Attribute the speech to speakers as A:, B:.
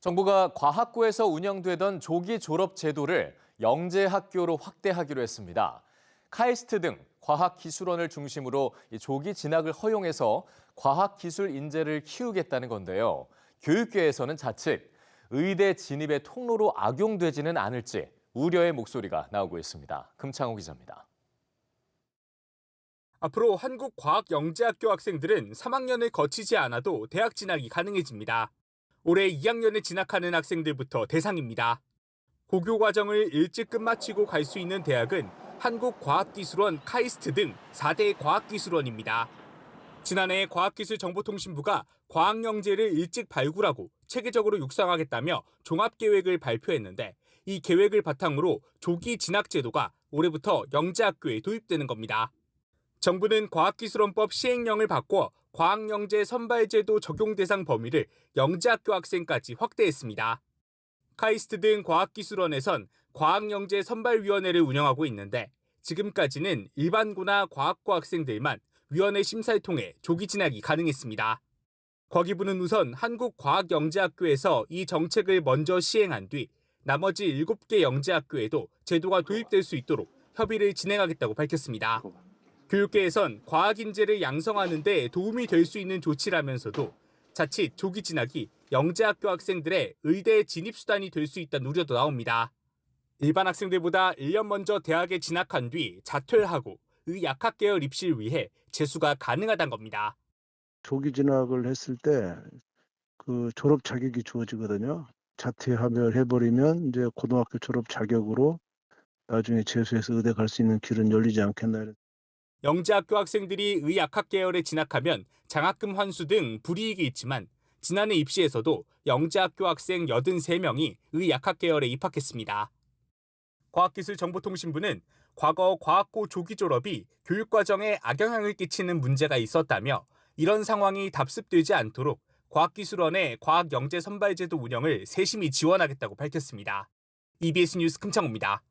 A: 정부가 과학고에서 운영되던 조기 졸업 제도를 영재 학교로 확대하기로 했습니다. 카이스트 등 과학기술원을 중심으로 이 조기 진학을 허용해서 과학기술 인재를 키우겠다는 건데요. 교육계에서는 자칫 의대 진입의 통로로 악용되지는 않을지 우려의 목소리가 나오고 있습니다. 금창호 기자입니다.
B: 앞으로 한국과학영재학교 학생들은 3학년을 거치지 않아도 대학 진학이 가능해집니다. 올해 2학년에 진학하는 학생들부터 대상입니다. 고교 과정을 일찍 끝마치고 갈 수 있는 대학은 한국과학기술원 카이스트 등 4대 과학기술원입니다. 지난해 과학기술정보통신부가 과학영재를 일찍 발굴하고 체계적으로 육성하겠다며 종합계획을 발표했는데 이 계획을 바탕으로 조기 진학제도가 올해부터 영재학교에 도입되는 겁니다. 정부는 과학기술원법 시행령을 바꿔 과학영재 선발제도 적용 대상 범위를 영재학교 학생까지 확대했습니다. 카이스트 등 과학기술원에선 과학영재 선발위원회를 운영하고 있는데 지금까지는 일반고나 과학고 학생들만 위원회 심사를 통해 조기 진학이 가능했습니다. 과기부는 우선 한국과학영재학교에서 이 정책을 먼저 시행한 뒤 나머지 7개 영재학교에도 제도가 도입될 수 있도록 협의를 진행하겠다고 밝혔습니다. 교육계에선 과학 인재를 양성하는 데 도움이 될 수 있는 조치라면서도 자칫 조기 진학이 영재학교 학생들의 의대 진입 수단이 될 수 있다는 우려도 나옵니다. 일반 학생들보다 1년 먼저 대학에 진학한 뒤 자퇴를 하고 의약학 계열 입시를 위해 재수가 가능하단 겁니다.
C: 조기 진학을 했을 때 그 졸업 자격이 주어지거든요. 자퇴하면 해버리면 이제 고등학교 졸업 자격으로 나중에 재수해서 의대 갈 수 있는 길은 열리지 않겠나
B: 영재학교 학생들이 의학학 계열에 진학하면 장학금 환수 등 불이익이 있지만 지난해 입시에서도 영재학교 학생 83명이 의학학 계열에 입학했습니다. 과학기술정보통신부는 과거 과학고 조기 졸업이 교육과정에 악영향을 끼치는 문제가 있었다며 이런 상황이 답습되지 않도록 과학기술원의 과학영재 선발제도 운영을 세심히 지원하겠다고 밝혔습니다. EBS 뉴스 금창호입니다.